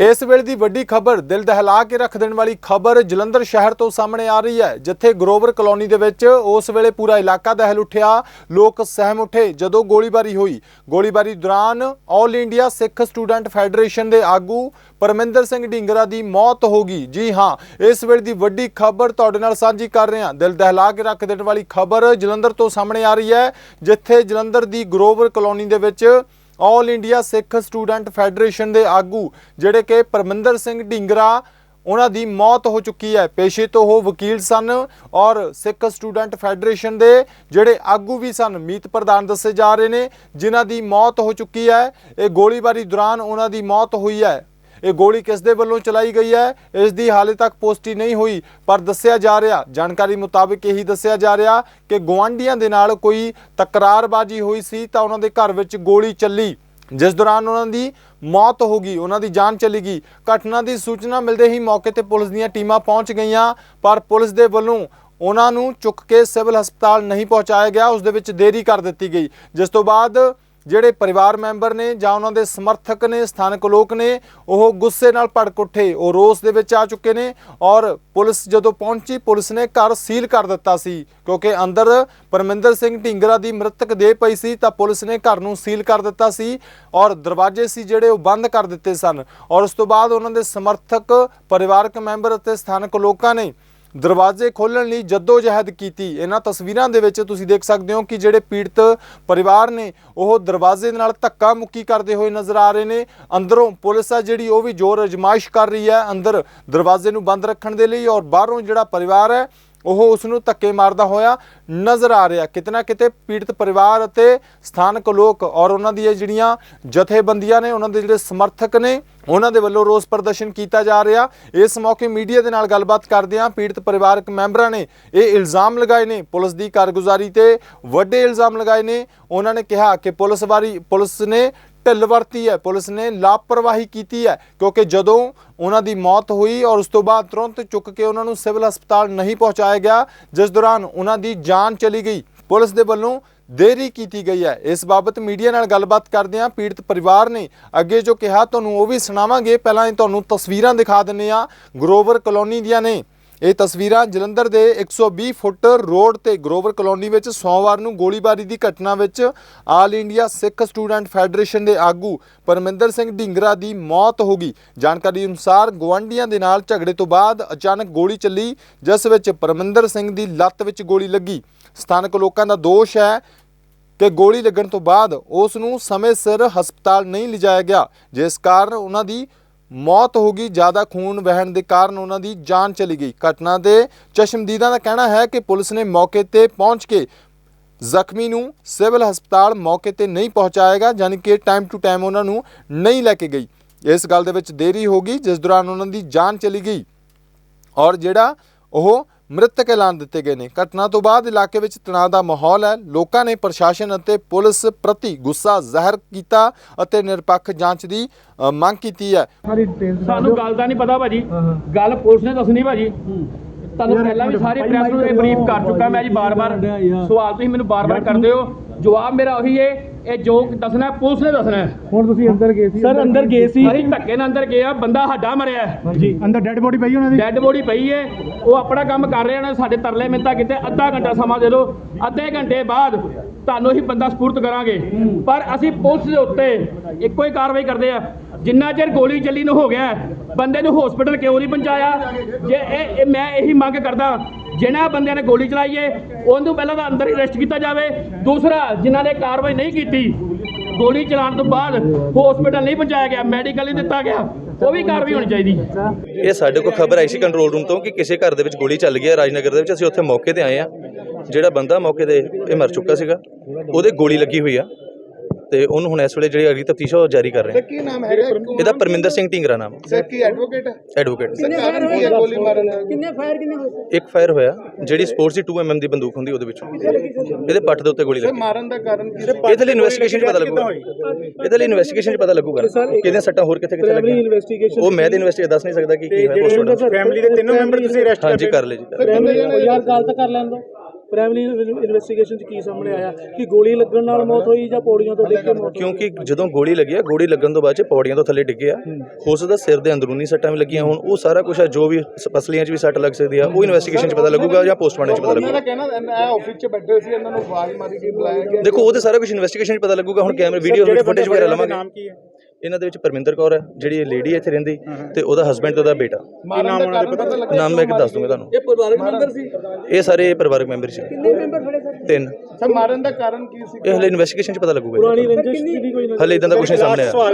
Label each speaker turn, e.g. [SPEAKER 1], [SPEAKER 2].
[SPEAKER 1] ਇਸ ਵੇਲੇ ਦੀ ਵੱਡੀ ਖਬਰ ਦਿਲ ਦਹਿਲਾ ਕੇ ਰੱਖ ਦੇਣ ਵਾਲੀ ਖਬਰ ਜਲੰਧਰ ਸ਼ਹਿਰ ਤੋਂ ਸਾਹਮਣੇ ਆ ਰਹੀ ਹੈ, ਜਿੱਥੇ ਗਰੋਵਰ ਕਲੋਨੀ ਦੇ ਵਿੱਚ ਉਸ ਵੇਲੇ ਪੂਰਾ ਇਲਾਕਾ ਦਹਿਲ ਉੱਠਿਆ। ਲੋਕ ਸਹਿਮ ਉੱਠੇ ਜਦੋਂ ਗੋਲੀਬਾਰੀ ਹੋਈ। ਗੋਲੀਬਾਰੀ ਦੌਰਾਨ All India Sikh Student Federation ਦੇ ਆਗੂ ਪਰਮਿੰਦਰ ਸਿੰਘ ਢਿੰਗਰਾ ਦੀ ਮੌਤ ਹੋ ਗਈ। ਜੀ ਹਾਂ, ਇਸ ਵੇਲੇ ਦੀ ਵੱਡੀ ਖਬਰ ਤੁਹਾਡੇ ਨਾਲ ਸਾਂਝੀ ਕਰ ਰਹੇ ਹਾਂ। ਦਿਲ ਦਹਿਲਾ ਕੇ ਰੱਖ ਦੇਣ ਵਾਲੀ ਖਬਰ ਜਲੰਧਰ ਤੋਂ ਸਾਹਮਣੇ ਆ ਰਹੀ ਹੈ, ਜਿੱਥੇ ਜਲੰਧਰ ਦੀ ਗਰੋਵਰ ਕਲੋਨੀ ਦੇ ਵਿੱਚ All India Sikh Student Federation ਦੇ ਆਗੂ, ਜਿਹੜੇ ਕਿ ਪਰਮਿੰਦਰ ਸਿੰਘ ਢਿੰਗਰਾ, ਉਹਨਾਂ ਦੀ ਮੌਤ ਹੋ ਚੁੱਕੀ ਹੈ। ਪੇਸ਼ੇ ਤੋਂ ਉਹ ਵਕੀਲ ਸਨ ਔਰ ਸਿੱਖ ਸਟੂਡੈਂਟ ਫੈਡਰੇਸ਼ਨ ਦੇ ਜਿਹੜੇ ਆਗੂ ਵੀ ਸਨ, ਮੀਤ ਪ੍ਰਧਾਨ ਦੱਸੇ ਜਾ ਰਹੇ ਨੇ, ਜਿਨ੍ਹਾਂ ਦੀ ਮੌਤ ਹੋ ਚੁੱਕੀ ਹੈ। ਇਹ ਗੋਲੀਬਾਰੀ ਦੌਰਾਨ ਉਹਨਾਂ ਦੀ ਮੌਤ ਹੋਈ ਹੈ। ਇਹ ਗੋਲੀ ਕਿਸ ਦੇ ਵੱਲੋਂ ਚਲਾਈ ਗਈ ਹੈ? ਇਸ ਦੀ ਹਾਲੇ ਤੱਕ ਪੁਸ਼ਟੀ ਨਹੀਂ ਹੋਈ, ਪਰ ਦੱਸਿਆ ਜਾ ਰਿਹਾ, ਜਾਣਕਾਰੀ ਮੁਤਾਬਕ ਇਹੀ ਦੱਸਿਆ ਜਾ ਰਿਹਾ ਕਿ ਗਵਾਂਢੀਆਂ ਦੇ ਨਾਲ ਕੋਈ ਤਕਰਾਰਬਾਜ਼ੀ ਹੋਈ ਸੀ ਤਾਂ ਉਹਨਾਂ ਦੇ ਘਰ ਵਿੱਚ ਗੋਲੀ ਚੱਲੀ। ਜਿਸ ਦੌਰਾਨ ਉਹਨਾਂ ਦੀ ਮੌਤ ਹੋ ਗਈ, ਉਹਨਾਂ ਦੀ ਜਾਨ ਚਲੀ ਗਈ। ਘਟਨਾ ਦੀ ਸੂਚਨਾ ਮਿਲਦੇ ਹੀ ਮੌਕੇ ਤੇ ਪੁਲਿਸ ਦੀਆਂ ਟੀਮਾਂ ਪਹੁੰਚ ਗਈਆਂ, ਪਰ ਪੁਲਿਸ ਦੇ ਵੱਲੋਂ ਉਹਨਾਂ ਨੂੰ ਚੁੱਕ ਕੇ ਸਿਵਲ ਹਸਪਤਾਲ ਨਹੀਂ ਪਹੁੰਚਾਇਆ ਗਿਆ, ਉਸ ਦੇ ਵਿੱਚ ਦੇਰੀ ਕਰ ਦਿੱਤੀ ਗਈ। ਜਿਸ ਤੋਂ ਬਾਅਦ ਜਿਹੜੇ ਪਰਿਵਾਰ ਮੈਂਬਰ ਨੇ ਜਾਂ ਉਹਨਾਂ ਦੇ ਸਮਰਥਕ ਨੇ, ਸਥਾਨਕ ਲੋਕ ਨੇ, ਉਹ ਗੁੱਸੇ ਨਾਲ ਭੜਕ ਉੱਠੇ। ਉਹ ਰੋਸ ਦੇ ਵਿੱਚ ਆ ਚੁੱਕੇ ਨੇ ਔਰ ਪੁਲਿਸ ਜਦੋਂ ਪਹੁੰਚੀ, ਪੁਲਿਸ ਨੇ ਘਰ ਸੀਲ ਕਰ ਦਿੱਤਾ ਸੀ। ਕਿਉਂਕਿ ਅੰਦਰ ਪਰਮਿੰਦਰ ਸਿੰਘ ਢਿੰਗਰਾ ਦੀ ਮ੍ਰਿਤਕ ਦੇਹ ਪਈ ਸੀ, ਤਾਂ ਪੁਲਿਸ ਨੇ ਘਰ ਨੂੰ ਸੀਲ ਕਰ ਦਿੱਤਾ ਸੀ ਔਰ ਦਰਵਾਜ਼ੇ ਸੀ ਜਿਹੜੇ ਉਹ ਬੰਦ ਕਰ ਦਿੱਤੇ ਸਨ। ਔਰ ਉਸ ਤੋਂ ਬਾਅਦ ਉਹਨਾਂ ਦੇ ਸਮਰਥਕ, ਪਰਿਵਾਰਕ ਮੈਂਬਰ ਅਤੇ ਸਥਾਨਕ ਲੋਕਾਂ ਨੇ ਦਰਵਾਜ਼ੇ ਖੋਲਣ ਲਈ ਜਹਿਦ ਕੀਤੀ। ਇਹਨਾਂ ਤਸਵੀਰਾਂ ਦੇ ਵਿੱਚ ਤੁਸੀਂ ਦੇਖ ਸਕਦੇ ਹੋ ਕਿ ਜਿਹੜੇ ਪੀੜਤ ਪਰਿਵਾਰ ਨੇ, ਉਹ ਦਰਵਾਜ਼ੇ ਨਾਲ ਧੱਕਾ ਮੁੱਕੀ ਕਰਦੇ ਹੋਏ ਨਜ਼ਰ ਆ ਰਹੇ ਨੇ। ਅੰਦਰੋਂ ਪੁਲਿਸ ਆ ਜਿਹੜੀ, ਉਹ ਵੀ ਜ਼ੋਰ ਅਜਮਾਇਸ਼ ਕਰ ਰਹੀ ਹੈ ਅੰਦਰ ਦਰਵਾਜ਼ੇ ਨੂੰ ਬੰਦ ਰੱਖਣ ਦੇ ਲਈ ਔਰ ਬਾਹਰੋਂ ਜਿਹੜਾ ਪਰਿਵਾਰ ਹੈ ਉਹ ਉਸ ਨੂੰ ਧੱਕੇ ਮਾਰਦਾ ਹੋਇਆ ਨਜ਼ਰ ਆ ਰਿਹਾ। ਕਿਤਨਾ ਕਿਤੇ ਪੀੜਤ ਪਰਿਵਾਰ ਅਤੇ ਸਥਾਨਕ ਲੋਕ ਔਰ ਉਹਨਾਂ ਦੀਆਂ ਜਿਹੜੀਆਂ ਜਥੇਬੰਦੀਆਂ ਨੇ, ਉਹਨਾਂ ਦੇ ਜਿਹੜੇ ਸਮਰਥਕ ਨੇ, ਉਹਨਾਂ ਦੇ ਵੱਲੋਂ ਰੋਸ ਪ੍ਰਦਰਸ਼ਨ ਕੀਤਾ ਜਾ ਰਿਹਾ। ਇਸ ਮੌਕੇ ਮੀਡੀਆ ਦੇ ਨਾਲ ਗੱਲਬਾਤ ਕਰਦਿਆਂ ਪੀੜਤ ਪਰਿਵਾਰਕ ਮੈਂਬਰਾਂ ਨੇ ਇਹ ਇਲਜ਼ਾਮ ਲਗਾਏ ਨੇ। ਪੁਲਿਸ ਦੀ ਕਾਰਗੁਜ਼ਾਰੀ ਤੇ ਵੱਡੇ ਇਲਜ਼ਾਮ ਲਗਾਏ ਨੇ। ਉਹਨਾਂ ਨੇ ਕਿਹਾ ਕਿ ਪੁਲਿਸ ਵਾਰੀ ਪੁਲਿਸ ਨੇ ਢਿੱਲ ਵਰਤੀ ਹੈ। ਪੁਲਿਸ ਨੇ ਲਾਪਰਵਾਹੀ ਕੀਤੀ ਹੈ ਕਿਉਂਕਿ ਜਦੋਂ ਉਹਨਾਂ ਦੀ ਮੌਤ ਹੋਈ ਔਰ ਉਸ ਤੋਂ ਬਾਅਦ ਤੁਰੰਤ ਚੁੱਕ ਕੇ ਉਹਨਾਂ ਨੂੰ ਸਿਵਲ ਹਸਪਤਾਲ ਨਹੀਂ ਪਹੁੰਚਾਇਆ ਗਿਆ, ਜਿਸ ਦੌਰਾਨ ਉਹਨਾਂ ਦੀ ਜਾਨ ਚਲੀ ਗਈ। ਪੁਲਿਸ ਦੇ ਵੱਲੋਂ ਦੇਰੀ ਕੀਤੀ ਗਈ ਹੈ। ਇਸ ਬਾਬਤ ਮੀਡੀਆ ਨਾਲ ਗੱਲਬਾਤ ਕਰਦਿਆਂ ਪੀੜਤ ਪਰਿਵਾਰ ਨੇ ਅੱਗੇ ਜੋ ਕਿਹਾ, ਤੁਹਾਨੂੰ ਉਹ ਵੀ ਸੁਣਾਵਾਂਗੇ। ਪਹਿਲਾਂ ਇਹ ਤੁਹਾਨੂੰ ਤਸਵੀਰਾਂ ਦਿਖਾ ਦਿੰਨੇ ਆ ਗਰੋਵਰ ਕਲੋਨੀ ਦੀਆਂ ਨੇ। ਇਹ ਤਸਵੀਰਾਂ ਜਲੰਧਰ ਦੇ 120 ਫੁੱਟ ਰੋਡ ਤੇ ਗਰੋਵਰ ਕਲੋਨੀ ਵਿੱਚ ਸੋਮਵਾਰ ਨੂੰ ਗੋਲੀਬਾਰੀ ਦੀ ਘਟਨਾ ਵਿੱਚ All India Sikh Student Federation ਦੇ ਆਗੂ ਪਰਮਿੰਦਰ ਸਿੰਘ ਢਿੰਗਰਾ ਦੀ ਮੌਤ ਹੋ ਗਈ। ਜਾਣਕਾਰੀ ਅਨੁਸਾਰ ਗਵਾਂਢੀਆਂ ਦੇ ਨਾਲ ਝਗੜੇ ਤੋਂ ਬਾਅਦ ਅਚਾਨਕ ਗੋਲੀ ਚੱਲੀ, ਜਿਸ ਵਿੱਚ ਪਰਮਿੰਦਰ ਸਿੰਘ ਦੀ ਲੱਤ ਵਿੱਚ ਗੋਲੀ ਲੱਗੀ। ਸਥਾਨਕ ਲੋਕਾਂ ਦਾ ਦੋਸ਼ ਹੈ ਕਿ ਗੋਲੀ ਲੱਗਣ ਤੋਂ ਬਾਅਦ ਉਸ ਨੂੰ ਸਮੇਂ ਸਿਰ ਹਸਪਤਾਲ ਨਹੀਂ ਲਿਜਾਇਆ ਗਿਆ, ਜਿਸ ਕਾਰਨ ਉਹਨਾਂ ਦੀ ਮੌਤ ਹੋ ਗਈ, ਜ਼ਿਆਦਾ ਖੂਨ ਵਹਿਣ ਦੇ ਕਾਰਨ ਉਹਨਾਂ ਦੀ ਜਾਨ ਚਲੀ ਗਈ। ਘਟਨਾ ਦੇ ਚਸ਼ਮਦੀਦਾਂ ਦਾ ਕਹਿਣਾ ਹੈ ਕਿ ਪੁਲਿਸ ਨੇ ਮੌਕੇ ਤੇ ਪਹੁੰਚ ਕੇ ਜ਼ਖਮੀ ਨੂੰ ਸਿਵਲ ਹਸਪਤਾਲ ਮੌਕੇ ਤੇ ਨਹੀਂ ਪਹੁੰਚਾਏਗਾ ਯਾਨੀ ਕਿ ਟਾਈਮ ਟੂ ਟਾਈਮ ਉਹਨਾਂ ਨੂੰ ਨਹੀਂ ਲੈ ਕੇ ਗਈ। ਇਸ ਗੱਲ ਦੇ ਵਿੱਚ ਦੇਰੀ ਹੋ ਗਈ, ਜਿਸ ਦੌਰਾਨ ਉਹਨਾਂ ਦੀ ਜਾਨ ਚਲੀ ਗਈ। ਔਰ ਜਿਹੜਾ ਉਹ ਮ੍ਰਿਤਕ ਐਲਾਨ ਦਿੱਤੇ ਗਏ ਨੇ। ਘਟਨਾ ਤੋਂ ਬਾਅਦ ਇਲਾਕੇ ਵਿੱਚ ਤਣਾਅ ਦਾ ਮਾਹੌਲ ਹੈ। ਲੋਕਾਂ ਨੇ ਪ੍ਰਸ਼ਾਸਨ ਅਤੇ ਪੁਲਿਸ ਪ੍ਰਤੀ ਗੁੱਸਾ ਜ਼ਾਹਰ ਕੀਤਾ ਅਤੇ ਨਿਰਪੱਖ ਜਾਂਚ ਦੀ ਅ, ਮੰਗ ਕੀਤੀ ਹੈ।
[SPEAKER 2] ਸਾਰੀ ਡਿਟੇਲ
[SPEAKER 3] ਸਾਨੂੰ ਗੱਲ ਦਾ ਨਹੀਂ ਪਤਾ ਭਾਜੀ। ਗੱਲ ਪੁਲਿਸ ਨੇ ਦੱਸਣੀ ਭਾਜੀ। ਤੁਹਾਨੂੰ
[SPEAKER 2] ਯਾਰ,
[SPEAKER 3] ਪਹਿਲਾਂ ਵੀ ਸਾਰੇ ਪ੍ਰੈਸ ਨੂੰ ਇਹ ਬਰੀਫ ਕਰ ਚੁੱਕਾ ਮੈਂ ਜੀ ਬਾਰ-ਬਾਰ। ਸਵਾਲ ਤੁਸੀਂ ਮੈਨੂੰ ਬਾਰ-ਬਾਰ ਕਰਦੇ ਹੋ। ਜਵਾਬ ਮੇਰਾ ਉਹੀ ਹੈ ਇਹ ਜੋ ਦੱਸਣਾ ਪੁਲਿਸ ਨੇ ਦੱਸਣਾ।
[SPEAKER 2] ਹੁਣ ਤੁਸੀਂ ਅੰਦਰ ਗਏ ਸੀ
[SPEAKER 4] ਸਰ, ਅੰਦਰ ਗਏ ਸੀ।
[SPEAKER 3] ਅਸੀਂ ਧੱਕੇ ਨਾਲ ਅੰਦਰ ਗਏ ਆ ਬੰਦਾ ਸਾਡਾ ਮਰਿਆ।
[SPEAKER 2] ਹਾਂਜੀ ਅੰਦਰ ਡੈੱਡ ਬੋਡੀ ਪਈ ਉਹਨਾਂ ਦੀ?
[SPEAKER 3] ਡੈੱਡ ਬੋਡੀ ਪਈ ਹੈ ਉਹ ਆਪਣਾ ਕੰਮ ਕਰ ਰਹੇ ਨੇ ਸਾਡੇ ਤਰਲੇ ਮਿੰਤਾ ਕਿਤੇ ਅੱਧਾ ਘੰਟਾ ਸਮਾਂ ਦੇ ਦਿਓ ਅੱਧੇ ਘੰਟੇ ਬਾਅਦ ਤੁਹਾਨੂੰ ਹੀ ਬੰਦਾ ਸਪੁਰਦ ਕਰਾਂਗੇ। ਪਰ ਅਸੀਂ ਪੁਲਿਸ ਦੇ ਉੱਤੇ ਇੱਕੋ ਹੀ ਕਾਰਵਾਈ ਕਰਦੇ ਆ। ਜਿੰਨਾ ਚਿਰ ਗੋਲੀ ਚੱਲੀ ਨੂੰ ਹੋ ਗਿਆ ਬੰਦੇ ਨੂੰ ਹਸਪੀਟਲ ਕਿਉਂ ਨਹੀਂ ਪਹੁੰਚਾਇਆ? ਜੇ ਇਹ ਮੈਂ ਇਹੀ ਮੰਗ ਕਰਦਾ ਜਿਨ੍ਹਾਂ ਬੰਦਿਆਂ ਨੇ ਗੋਲੀ ਚਲਾਈ ਹੈ ਉਹਨੂੰ ਪਹਿਲਾਂ ਤਾਂ ਅੰਦਰ ਅਰੈਸਟ ਕੀਤਾ ਜਾਵੇ। ਦੂਸਰਾ, ਜਿਨ੍ਹਾਂ ਨੇ ਕਾਰਵਾਈ ਨਹੀਂ ਕੀਤੀ, ਗੋਲੀ ਚਲਾਉਣ ਤੋਂ ਬਾਅਦ ਹਸਪੀਟਲ ਨਹੀਂ ਪਹੁੰਚਾਇਆ ਗਿਆ ਮੈਡੀਕਲ ਨਹੀਂ ਦਿੱਤਾ ਗਿਆ, ਉਹ ਵੀ ਕਾਰਵਾਈ ਹੋਣੀ ਚਾਹੀਦੀ।
[SPEAKER 5] ਇਹ ਸਾਡੇ ਕੋਲ ਖਬਰ ਆਈ ਸੀ ਕੰਟਰੋਲ ਰੂਮ ਤੋਂ ਕਿ ਕਿਸੇ ਘਰ ਦੇ ਵਿੱਚ ਗੋਲੀ ਚੱਲ ਗਈ ਹੈ, ਰਾਜਨਗਰ ਦੇ ਵਿੱਚ। ਅਸੀਂ ਉੱਥੇ ਮੌਕੇ ਤੇ ਆਏ ਆ ਜਿਹੜਾ ਬੰਦਾ ਮੌਕੇ ਤੇ ਇਹ ਮਰ ਚੁੱਕਾ ਸੀਗਾ, ਉਹਦੇ ਗੋਲੀ ਲੱਗੀ ਹੋਈ ਆ। ਤੇ ਉਹਨੂੰ ਹੁਣ ਇਸ ਵੇਲੇ ਜਿਹੜੀ ਅਗਲੀ ਤਫਤੀਸ਼ ਉਹ ਜਾਰੀ ਕਰ ਰਹੇ ਆ
[SPEAKER 6] ਕੀ ਨਾਮ ਹੈਗਾ
[SPEAKER 5] ਇਹਦਾ ਪਰਮਿੰਦਰ ਸਿੰਘ ਢਿੰਗਰਾ ਨਾਮ।
[SPEAKER 6] ਸਰ ਕੀ ਐਡਵੋਕੇਟ ਹੈ
[SPEAKER 5] ਐਡਵੋਕੇਟ
[SPEAKER 6] ਸਰ। ਕਾਰਨ ਕੀ ਹੈ ਗੋਲੀ ਮਾਰਨ ਦਾ।
[SPEAKER 5] ਇੱਕ ਫਾਇਰ ਹੋਇਆ ਜਿਹੜੀ ਸਪੋਰਟਸ ਦੀ 2 mm ਦੀ ਬੰਦੂਕ ਹੁੰਦੀ ਉਹਦੇ ਵਿੱਚੋਂ। ਇਹਦੇ ਪੱਟ ਦੇ ਉੱਤੇ ਗੋਲੀ
[SPEAKER 6] ਸਰ
[SPEAKER 5] ਲੱਗੀ।
[SPEAKER 6] ਮਾਰਨ ਦਾ ਕਾਰਨ ਕੀ
[SPEAKER 5] ਇਹਦੇ ਲਈ ਇਨਵੈਸਟੀਗੇਸ਼ਨ 'ਚ ਪਤਾ ਲੱਗੂਗਾ। ਇਹਦੇ ਲਈ ਇਨਵੈਸਟੀਗੇਸ਼ਨ 'ਚ ਪਤਾ ਲੱਗੂਗਾ। ਕਿਹਦੇ ਸੱਟਾਂ ਹੋਰ ਕਿੱਥੇ ਕਿੱਥੇ ਲੱਗੀਆਂ?
[SPEAKER 4] ਇਨਵੈਸਟੀਗੇਸ਼ਨ
[SPEAKER 5] ਉਹ ਮੈਂ ਤੇ ਇਨਵੈਸਟੀਗੇਟ ਦੱਸ ਨਹੀਂ ਸਕਦਾ ਕਿ ਕੀ ਹੋਇਆ ਪੋਸਟਮਾਰਟਮ
[SPEAKER 4] ਫੈਮਿਲੀ ਦੇ ਤਿੰਨੋਂ ਮੈਂਬਰ ਤੁਸੀਂ ਅਰੈਸਟ
[SPEAKER 5] ਹਾਂਜੀ ਕਰ ਲਏ ਜੀ। ਕਰ ਲਏ।
[SPEAKER 6] ਕਿੰਨੇ
[SPEAKER 4] ਯਾਰ ਗੱਲ ਤਾਂ ਕਰ ਲੈਣ ਦੋ
[SPEAKER 2] ਪ੍ਰਾਇਮਰੀ ਇਨਵੈਸਟੀਗੇਸ਼ਨ ਚ ਕੀ ਸਾਹਮਣੇ ਆਇਆ? ਕਿ ਗੋਲੀ ਲੱਗਣ ਨਾਲ ਮੌਤ ਹੋਈ ਜਾਂ ਪੌੜੀਆਂ ਤੋਂ ਡਿੱਗ ਕੇ ਮੌਤ ਹੋਈ?
[SPEAKER 5] ਕਿਉਂਕਿ ਜਦੋਂ ਗੋਲੀ ਲੱਗੀ ਆ ਗੋਲੀ ਲੱਗਣ ਤੋਂ ਬਾਅਦ ਚ ਪੌੜੀਆਂ ਤੋਂ ਥੱਲੇ ਡਿੱਗੇ ਆ। ਹੋ। ਸਕਦਾ ਸਿਰ ਦੇ ਅੰਦਰੂਨੀ ਸੱਟਾਂ ਵੀ ਲੱਗੀਆਂ ਹੋਣ। ਉਹ ਸਾਰਾ ਕੁਝ ਆ ਜੋ ਵੀ ਪਸਲੀਆਂ 'ਚ ਵੀ ਸੱਟ ਲੱਗ ਸਕਦੀ ਆ ਉਹ ਇਨਵੈਸਟੀਗੇਸ਼ਨ 'ਚ ਪਤਾ ਲੱਗੂਗਾ ਜਾਂ ਪੋਸਟਮਾਰਟਮ 'ਚ ਪਤਾ
[SPEAKER 6] ਉਹਨਾਂ ਦਾ
[SPEAKER 5] ਲੱਗੂਗਾ
[SPEAKER 6] ਕਹਿਣਾ ਆਫਿਸ 'ਚ ਬੈਠੇ ਸੀ ਇਹਨਾਂ ਨੂੰ ਆਵਾਜ਼ ਮਾਰੀ ਕੇ ਬੁਲਾਇਆ ਗਿਆ।
[SPEAKER 5] ਦੇਖੋ ਉਹ ਤੇ ਸਾਰਾ ਕੁਝ ਇਨਵੈਸਟੀਗੇਸ਼ਨ 'ਚ ਪਤਾ ਲੱਗੂਗਾ ਹੁਣ ਕੈਮਰੇ ਵੀਡੀਓ ਫੁਟੇਜ ਵਗੈਰਾ ਲਵਾਂਗੇ।
[SPEAKER 2] ਕੀ ਹੈ?
[SPEAKER 5] ਇਹਨਾਂ ਦੇ ਵਿੱਚ ਪਰਮਿੰਦਰ ਕੌਰ ਹੈ ਜਿਹੜੀ ਲੇਡੀ ਇੱਥੇ ਰਹਿੰਦੀ ਤੇ ਉਹਦਾ ਹਸਬੰਡ ਤੇ ਉਹਦਾ ਬੇਟਾ।
[SPEAKER 6] ਦਾ ਪਤਾ?
[SPEAKER 5] ਨਾਮ ਮੈਂ ਇੱਕ ਦੱਸ ਦੂੰਗਾ ਤੁਹਾਨੂੰ।
[SPEAKER 2] ਇਹ ਪਰਿਵਾਰਕ ਮੈਂਬਰ ਸੀ?
[SPEAKER 5] ਇਹ ਸਾਰੇ ਪਰਿਵਾਰਕ ਮੈਂਬਰ ਸੀ। ਕਿੰਨੇ ਮੈਂਬਰ ਫੜੇ ਸਰ? ਤਿੰਨ।
[SPEAKER 6] ਸਰ ਮਾਰਨ ਦਾ ਕਾਰਨ ਕੀ ਸੀ?
[SPEAKER 5] ਇਹ ਹਲੇ ਇਨਵੈਸਟੀਗੇਸ਼ਨ 'ਚ ਪਤਾ ਲੱਗੂਗਾ ਜੀ।
[SPEAKER 2] ਪੁਰਾਣੀ ਰੰਜਿਸ਼ ਦੀ ਵੀ ਕੋਈ
[SPEAKER 5] ਹਲੇ ਇਦਾਂ ਦਾ ਕੁਝ ਨਹੀਂ ਸਾਹਮਣੇ ਆਇਆ।